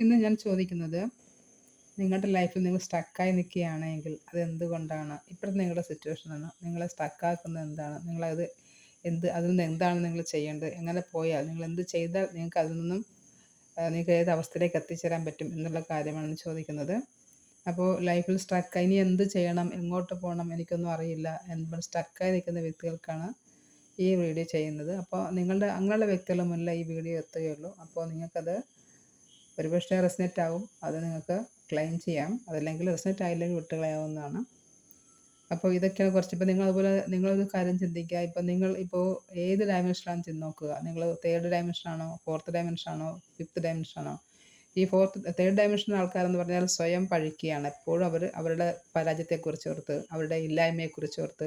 ഇന്ന് ഞാൻ ചോദിക്കുന്നത് നിങ്ങളുടെ ലൈഫിൽ നിങ്ങൾ സ്റ്റക്കായി നിൽക്കുകയാണെങ്കിൽ അത് എന്തുകൊണ്ടാണ്? ഇപ്പോഴത്തെ നിങ്ങളുടെ സിറ്റുവേഷൻ സിറ്റുവേഷനാണ് നിങ്ങളെ സ്റ്റക്കാക്കുന്നത് എന്താണ്? നിങ്ങളത് എന്ത് അതിൽ നിന്ന് എന്താണ് നിങ്ങൾ ചെയ്യേണ്ടത്? എങ്ങനെ പോയാൽ നിങ്ങൾ എന്ത് ചെയ്താൽ നിങ്ങൾക്ക് അതിൽ നിന്നും നിങ്ങൾക്ക് ഏത് അവസ്ഥയിലേക്ക് എത്തിച്ചേരാൻ പറ്റും എന്നുള്ള കാര്യമാണ് ചോദിക്കുന്നത്. അപ്പോൾ ലൈഫിൽ സ്ട്രക്കായി ഇനി എന്ത് ചെയ്യണം? എങ്ങോട്ട് പോകണം? എനിക്കൊന്നും അറിയില്ല. എന്താണ് സ്ട്രക്കായി നിൽക്കുന്ന വ്യക്തികൾക്കാണ് ഈ വീഡിയോ ചെയ്യുന്നത്. അപ്പോൾ നിങ്ങളുടെ അങ്ങനെയുള്ള വ്യക്തികളുടെ മുന്നിൽ ഈ വീഡിയോ എത്തുകയുള്ളൂ. അപ്പോൾ നിങ്ങൾക്കത് ഒരുപക്ഷെ റെസ്നെറ്റ് ആകും അത് നിങ്ങൾക്ക് ക്ലെയിം ചെയ്യാം. അതല്ലെങ്കിൽ റെസ്നെറ്റ് ആയില്ലെങ്കിൽ വിട്ടുകളയാവുന്നതാണ്. അപ്പോൾ ഇതൊക്കെയാണ് കുറച്ച്. ഇപ്പോൾ നിങ്ങൾ അതുപോലെ നിങ്ങളൊരു കാര്യം ചിന്തിക്കുക. ഇപ്പം നിങ്ങൾ ഇപ്പോൾ ഏത് ഡയമെൻഷനാണ് ചെന്ന് നോക്കുക? നിങ്ങൾ തേർഡ് ഡയമെൻഷനാണോ ഫോർത്ത് ഡയമെൻഷനാണോ ഫിഫ്ത്ത് ഡയമെൻഷനാണോ ഈ ഫോർത്ത് തേർഡ് ഡയമെൻഷൻ ആൾക്കാരെന്ന് പറഞ്ഞാൽ സ്വയം പഴിക്കുകയാണ്. എപ്പോഴും അവർ അവരുടെ പരാജയത്തെക്കുറിച്ച് ഓർത്ത് അവരുടെ ഇല്ലായ്മയെക്കുറിച്ച് ഓർത്ത്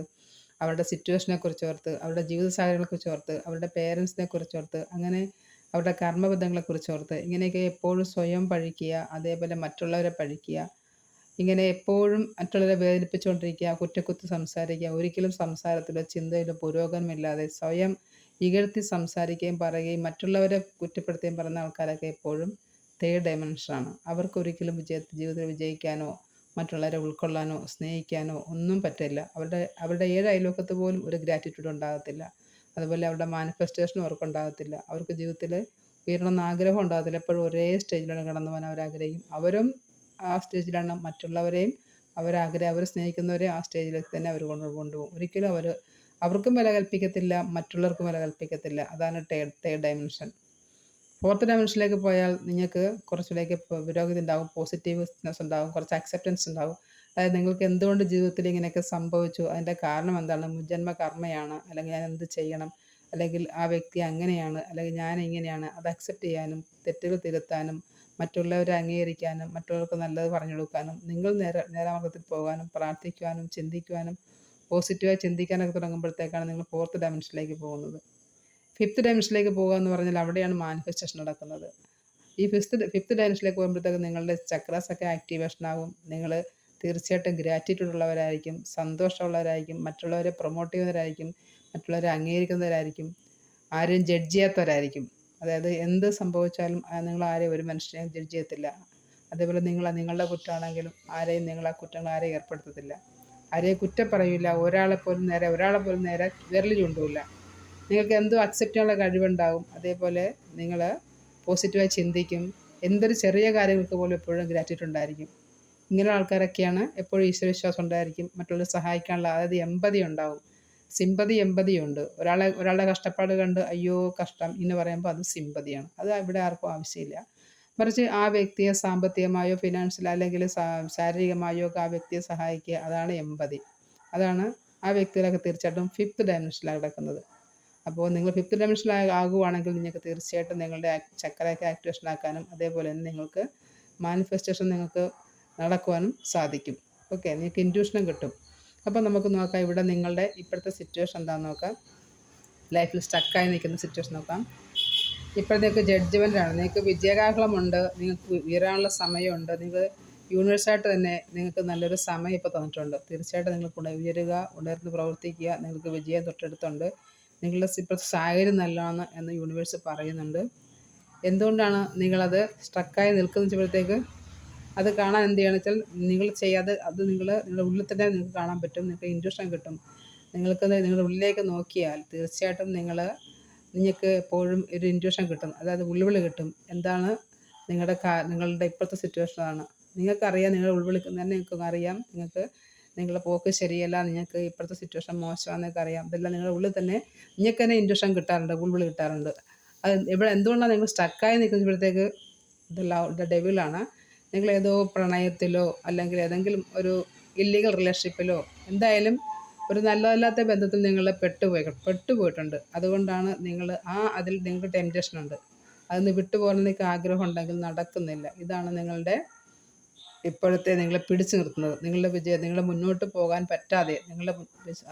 അവരുടെ സിറ്റുവേഷനെക്കുറിച്ച് ഓർത്ത് അവരുടെ ജീവിത സാഹചര്യങ്ങളെക്കുറിച്ച് ഓർത്ത് അവരുടെ പേരൻസിനെ കുറിച്ച് ഓർത്ത് അങ്ങനെ അവരുടെ കർമ്മബന്ധങ്ങളെക്കുറിച്ച് ഓർത്ത് ഇങ്ങനെയൊക്കെ എപ്പോഴും സ്വയം പഴിക്കുക അതേപോലെ മറ്റുള്ളവരെ പഴിക്കുക ഇങ്ങനെ എപ്പോഴും മറ്റുള്ളവരെ വേദനിപ്പിച്ചുകൊണ്ടിരിക്കുക കുറ്റക്കുത്ത് സംസാരിക്കുക ഒരിക്കലും സംസാരത്തിലോ ചിന്തയിലോ പുരോഗമനമില്ലാതെ സ്വയം ഇകഴ്ത്തി സംസാരിക്കുകയും പറയുകയും മറ്റുള്ളവരെ കുറ്റപ്പെടുത്തുകയും പറയുന്ന ആൾക്കാരൊക്കെ എപ്പോഴും തേർഡ് ഡയമെൻഷനാണ് അവർക്കൊരിക്കലും വിജയ ജീവിതത്തിൽ വിജയിക്കാനോ മറ്റുള്ളവരെ ഉൾക്കൊള്ളാനോ സ്നേഹിക്കാനോ ഒന്നും പറ്റില്ല. അവരുടെ അവരുടെ ഏഴ് അയൽവക്കത്ത് പോലും ഒരു ഗ്രാറ്റിറ്റ്യൂഡ് ഉണ്ടാകത്തില്ല. അതുപോലെ അവരുടെ മാനിഫെസ്റ്റേഷനും അവർക്ക് ഉണ്ടാകത്തില്ല. അവർക്ക് ജീവിതത്തിൽ ഉയരണമെന്ന് ആഗ്രഹം ഉണ്ടാകത്തില്ല. എപ്പോഴും ഒരേ സ്റ്റേജിലാണ് കടന്നു പോകാൻ അവർ ആഗ്രഹിക്കും. അവരും ആ സ്റ്റേജിലാണ് മറ്റുള്ളവരെയും അവരാഗ്രഹം അവർ സ്നേഹിക്കുന്നവരെ ആ സ്റ്റേജിലേക്ക് തന്നെ അവർ കൊണ്ട് കൊണ്ടുപോകും. ഒരിക്കലും അവർ അവർക്കും വില കൽപ്പിക്കത്തില്ല മറ്റുള്ളവർക്കും വില കൽപ്പിക്കത്തില്ല. അതാണ് തേർഡ് തേർഡ് ഡയമെൻഷൻ ഫോർത്ത് ഡയമെൻഷനിലേക്ക് പോയാൽ നിങ്ങൾക്ക് കുറച്ചിലേക്ക് പുരോഗതി ഉണ്ടാകും പോസിറ്റീവ്നെസ് ഉണ്ടാകും കുറച്ച് അക്സെപ്റ്റൻസ് ഉണ്ടാകും അതായത് നിങ്ങൾക്ക് എന്തുകൊണ്ട് ജീവിതത്തിൽ ഇങ്ങനെയൊക്കെ സംഭവിച്ചു? അതിന്റെ കാരണം എന്താണ്? മുജന്മ കർമ്മയാണ്. അല്ലെങ്കിൽ ഞാൻ എന്ത് ചെയ്യണം? അല്ലെങ്കിൽ ആ വ്യക്തി അങ്ങനെയാണ്. അല്ലെങ്കിൽ ഞാൻ ഇങ്ങനെയാണ്. അത് അക്സെപ്റ്റ് ചെയ്യാനും തെറ്റുകൾ തിരുത്താനും മറ്റുള്ളവരെ അംഗീകരിക്കാനും മറ്റുള്ളവർക്ക് നല്ലത് പറഞ്ഞു കൊടുക്കാനും നിങ്ങൾ നേര നേരാമാർഗത്തിൽ പോകാനും പ്രാർത്ഥിക്കുവാനും ചിന്തിക്കുവാനും പോസിറ്റീവായി ചിന്തിക്കാനൊക്കെ തുടങ്ങുമ്പോഴത്തേക്കാണ് നിങ്ങൾ ഫോർത്ത് ഡയമെൻഷനിലേക്ക് പോകുന്നത്. ഫിഫ്ത്ത് ഡയമെൻഷനിലേക്ക് പോകുക എന്ന് പറഞ്ഞാൽ അവിടെയാണ് മാനിഫെസ്റ്റേഷൻ നടക്കുന്നത്. ഈ ഫിഫ്ത്ത് ഫിഫ്ത്ത് ഡയമെൻഷനിലേക്ക് പോകുമ്പോഴത്തേക്ക് നിങ്ങളുടെ ചക്രാസൊക്കെ ആക്ടിവേഷൻ ആകും. നിങ്ങൾ തീർച്ചയായിട്ടും ഗ്രാറ്റിറ്റ്യൂഡ് ഉള്ളവരായിരിക്കും സന്തോഷമുള്ളവരായിരിക്കും മറ്റുള്ളവരെ പ്രൊമോട്ട് ചെയ്യുന്നവരായിരിക്കും മറ്റുള്ളവരെ അംഗീകരിക്കുന്നവരായിരിക്കും ആരെയും ജഡ്ജ് ചെയ്യാത്തവരായിരിക്കും. അതായത് എന്ത് സംഭവിച്ചാലും നിങ്ങൾ ആരെയും ഒരു മനുഷ്യനെയും ജഡ്ജ് ചെയ്യത്തില്ല. അതേപോലെ നിങ്ങൾ നിങ്ങളുടെ കുറ്റമാണെങ്കിലും ആരെയും നിങ്ങൾ ആ കുറ്റങ്ങൾ ആരെയും ഏർപ്പെടുത്തത്തില്ല. ആരെയും കുറ്റം പറയില്ല ഒരാളെ പോലും നേരെ ഒരാളെ പോലും നേരെ വിരലി ചൂണ്ടില്ല നിങ്ങൾക്ക് എന്തോ അക്സെപ്റ്റ് ചെയ്യാനുള്ള കഴിവുണ്ടാകും അതേപോലെ നിങ്ങൾ പോസിറ്റീവായി ചിന്തിക്കും. എന്തൊരു ചെറിയ കാര്യങ്ങൾക്ക് പോലും എപ്പോഴും ഗ്രാറ്റിറ്റ്യൂഡ് ഉണ്ടായിരിക്കും. ഇങ്ങനെ ആൾക്കാരൊക്കെയാണ് എപ്പോഴും ഈശ്വരവിശ്വാസം ഉണ്ടായിരിക്കും. മറ്റുള്ളവരെ സഹായിക്കാനുള്ള അതായത് എമ്പതി ഉണ്ടാവും. സിമ്പതി എമ്പതിയും ഉണ്ട് ഒരാളെ ഒരാളുടെ കഷ്ടപ്പാട് കണ്ട് അയ്യോ കഷ്ടം എന്ന് പറയുമ്പോൾ അത് സിമ്പതിയാണ്. അത് ഇവിടെ ആർക്കും ആവശ്യമില്ല. മറിച്ച് ആ വ്യക്തിയെ സാമ്പത്തികമായോ ഫിനാൻഷ്യൽ അല്ലെങ്കിൽ ശാരീരികമായോ ഒക്കെ ആ വ്യക്തിയെ സഹായിക്കുക അതാണ് എമ്പതി. അതാണ് ആ വ്യക്തികളൊക്കെ തീർച്ചയായിട്ടും ഫിഫ്ത്ത് ഡയമെൻഷനിലാണ് കിടക്കുന്നത്. അപ്പോൾ നിങ്ങൾ ഫിഫ്ത്ത് ഡയമെൻഷനിൽ ആകുവാണെങ്കിൽ നിങ്ങൾക്ക് തീർച്ചയായിട്ടും നിങ്ങളുടെ ചക്രയൊക്കെ ആക്ടിവേഷൻ ആക്കാനും അതേപോലെ തന്നെ നിങ്ങൾക്ക് മാനിഫെസ്റ്റേഷൻ നിങ്ങൾക്ക് നടക്കുവാനും സാധിക്കും. ഓക്കെ നിങ്ങൾക്ക് ഇന്റ്യൂഷനും കിട്ടും. അപ്പോൾ നമുക്ക് നോക്കാം ഇവിടെ നിങ്ങളുടെ ഇപ്പോഴത്തെ സിറ്റുവേഷൻ എന്താണെന്ന് നോക്കാം. ലൈഫിൽ സ്റ്റക്കായി നിൽക്കുന്ന സിറ്റുവേഷൻ നോക്കാം. ഇപ്പോഴത്തേക്ക് ജഡ്ജ്മെന്റാണ് നിങ്ങൾക്ക് വിജയകാഹളമുണ്ട് നിങ്ങൾക്ക് ഉയരാനുള്ള സമയമുണ്ട്. നിങ്ങൾ യൂണിവേഴ്സായിട്ട് തന്നെ നിങ്ങൾക്ക് നല്ലൊരു സമയം ഇപ്പോൾ തന്നിട്ടുണ്ട്. തീർച്ചയായിട്ടും നിങ്ങൾ ഉയരുക ഉണർന്ന് പ്രവർത്തിക്കുക നിങ്ങൾക്ക് വിജയം തൊട്ടടുത്തുണ്ട്. നിങ്ങളുടെ ഇപ്പോഴത്തെ സാഹചര്യം നല്ലതാണ് എന്ന് യൂണിവേഴ്സ് പറയുന്നുണ്ട്. എന്തുകൊണ്ടാണ് നിങ്ങളത് സ്ട്രക്കായി നിൽക്കുന്നപ്പോഴത്തേക്ക് അത് കാണാൻ എന്ത് ചെയ്യണം വെച്ചാൽ നിങ്ങൾ ചെയ്യാതെ അത് നിങ്ങൾ നിങ്ങളുടെ ഉള്ളിൽ തന്നെ നിങ്ങൾക്ക് കാണാൻ പറ്റും നിങ്ങൾക്ക് ഇൻട്യൂഷൻ കിട്ടും. നിങ്ങൾക്ക് നിങ്ങളുടെ ഉള്ളിലേക്ക് നോക്കിയാൽ തീർച്ചയായിട്ടും നിങ്ങൾ നിങ്ങൾക്ക് എപ്പോഴും ഒരു ഇൻട്യൂഷൻ കിട്ടും. അതായത് ഉൾവിളി കിട്ടും. എന്താണ് നിങ്ങളുടെ നിങ്ങളുടെ ഇപ്പോഴത്തെ സിറ്റുവേഷനാണ് നിങ്ങൾക്കറിയാം നിങ്ങൾ ഉൾവിളിക്കുന്ന തന്നെ നിങ്ങൾക്ക് അറിയാം. നിങ്ങൾക്ക് നിങ്ങളുടെ പോക്ക് ശരിയല്ല നിങ്ങൾക്ക് ഇപ്പോഴത്തെ സിറ്റുവേഷൻ മോശമാണെന്നൊക്കെ അറിയാം. ഇതെല്ലാം നിങ്ങളുടെ ഉള്ളിൽ തന്നെ നിങ്ങൾക്ക് തന്നെ ഇൻട്യൂഷൻ കിട്ടാറുണ്ട് ഉൾവിളി കിട്ടാറുണ്ട്. അത് ഇവിടെ എന്തുകൊണ്ടാണ് നിങ്ങൾ സ്റ്റക്കായി നിൽക്കുമ്പോഴത്തേക്ക് ഇതെല്ലാം ഡെവിളാണ് നിങ്ങൾ ഏതോ പ്രണയത്തിലോ അല്ലെങ്കിൽ ഏതെങ്കിലും ഒരു ഇല്ലീഗൽ റിലേഷൻഷിപ്പിലോ എന്തായാലും ഒരു നല്ലതല്ലാത്ത ബന്ധത്തിൽ നിങ്ങൾ പെട്ടുപോയി പെട്ടുപോയിട്ടുണ്ട്. അതുകൊണ്ടാണ് നിങ്ങൾ ആ അതിൽ നിങ്ങൾക്ക് ടെൻഷൻ ഉണ്ട്. അതിന് വിട്ടുപോകാൻ നിങ്ങൾക്ക് ആഗ്രഹം ഉണ്ടെങ്കിൽ നടക്കുന്നില്ല. ഇതാണ് നിങ്ങളുടെ ഇപ്പോഴത്തെ നിങ്ങളെ പിടിച്ചു നിർത്തുന്നത്. നിങ്ങളുടെ വിജയം നിങ്ങൾ മുന്നോട്ട് പോകാൻ പറ്റാതെ നിങ്ങളുടെ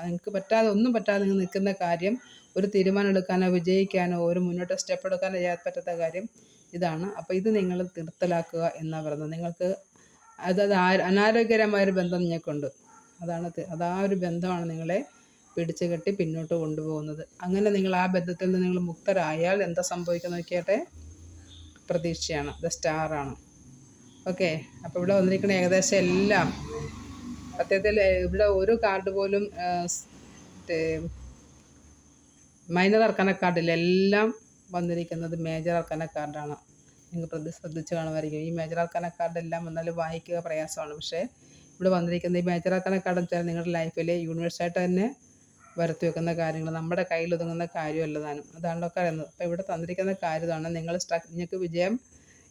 നിങ്ങൾക്ക് പറ്റാതെ ഒന്നും പറ്റാതെ നിങ്ങൾ നിൽക്കുന്ന കാര്യം ഒരു തീരുമാനം എടുക്കാനോ വിജയിക്കാനോ ഒരു മുന്നോട്ട് സ്റ്റെപ്പ് എടുക്കാനോ ചെയ്യാൻ പറ്റാത്ത കാര്യം ഇതാണ്. അപ്പോൾ ഇത് നിങ്ങൾ നിർത്തലാക്കുക എന്നാണ് പറയുന്നത്. നിങ്ങൾക്ക് അത് അനാരോഗ്യകരമായൊരു ബന്ധം നിങ്ങൾക്കുണ്ട്. അതാണ് അത് ഒരു ബന്ധമാണ് നിങ്ങളെ പിടിച്ചു കെട്ടി പിന്നോട്ട് കൊണ്ടുപോകുന്നത്. അങ്ങനെ നിങ്ങൾ ആ ബന്ധത്തിൽ നിന്ന് നിങ്ങൾ മുക്തരായാൽ എന്താ സംഭവിക്കുന്നത് നോക്കിയാട്ടെ? പ്രതീക്ഷയാണ്. ദ സ്റ്റാറാണ് ഓക്കെ. അപ്പോൾ ഇവിടെ വന്നിരിക്കുന്ന ഏകദേശം എല്ലാം സത്യത്തിൽ ഇവിടെ ഒരു കാർഡ് പോലും മൈനർ അർക്കന കാർഡിൽ എല്ലാം വന്നിരിക്കുന്നത് മേജർ അർക്കന കാർഡാണ് നിങ്ങൾ പ്രതി ശ്രദ്ധിച്ച് കാണുമായിരിക്കും. ഈ മേജർ അർക്കന കാർഡ് എല്ലാം വന്നാൽ വായിക്കുക പ്രയാസമാണ്. പക്ഷേ ഇവിടെ വന്നിരിക്കുന്ന ഈ മേജർ അർക്കന കാർഡ് വെച്ചാൽ നിങ്ങളുടെ ലൈഫിൽ യൂണിവേഴ്സായിട്ട് തന്നെ വരുത്തി വെക്കുന്ന കാര്യങ്ങൾ നമ്മുടെ കയ്യിൽ ഒതുങ്ങുന്ന കാര്യമല്ല താനും. അതാണല്ലോ പറയുന്നത്. അപ്പോൾ ഇവിടെ തന്നിരിക്കുന്ന കാര്യമാണ് നിങ്ങൾ സ്ട്രക് നിങ്ങൾക്ക് വിജയം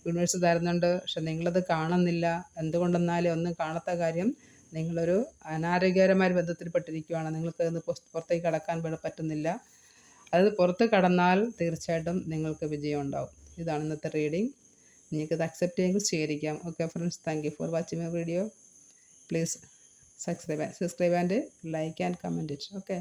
യൂണിവേഴ്സ് തരുന്നുണ്ട്. പക്ഷെ നിങ്ങളത് കാണുന്നില്ല. എന്തുകൊണ്ടെന്നാലും ഒന്നും കാണാത്ത കാര്യം നിങ്ങളൊരു അനാരോഗ്യകരമായ ബന്ധത്തിൽപ്പെട്ടിരിക്കുകയാണ് നിങ്ങൾക്ക് പുറത്തേക്ക് കടക്കാൻ പറ്റുന്നില്ല. അത് പുറത്ത് കടന്നാൽ തീർച്ചയായിട്ടും നിങ്ങൾക്ക് വിജയം ഉണ്ടാവും ഇതാണ് ഇന്നത്തെ റീഡിംഗ് ഇത് അക്സെപ്റ്റ് ചെയ്യുമെങ്കിൽ സ്വീകരിക്കാം okay friends thank you for watching my video please subscribe subscribe and like and comment it okay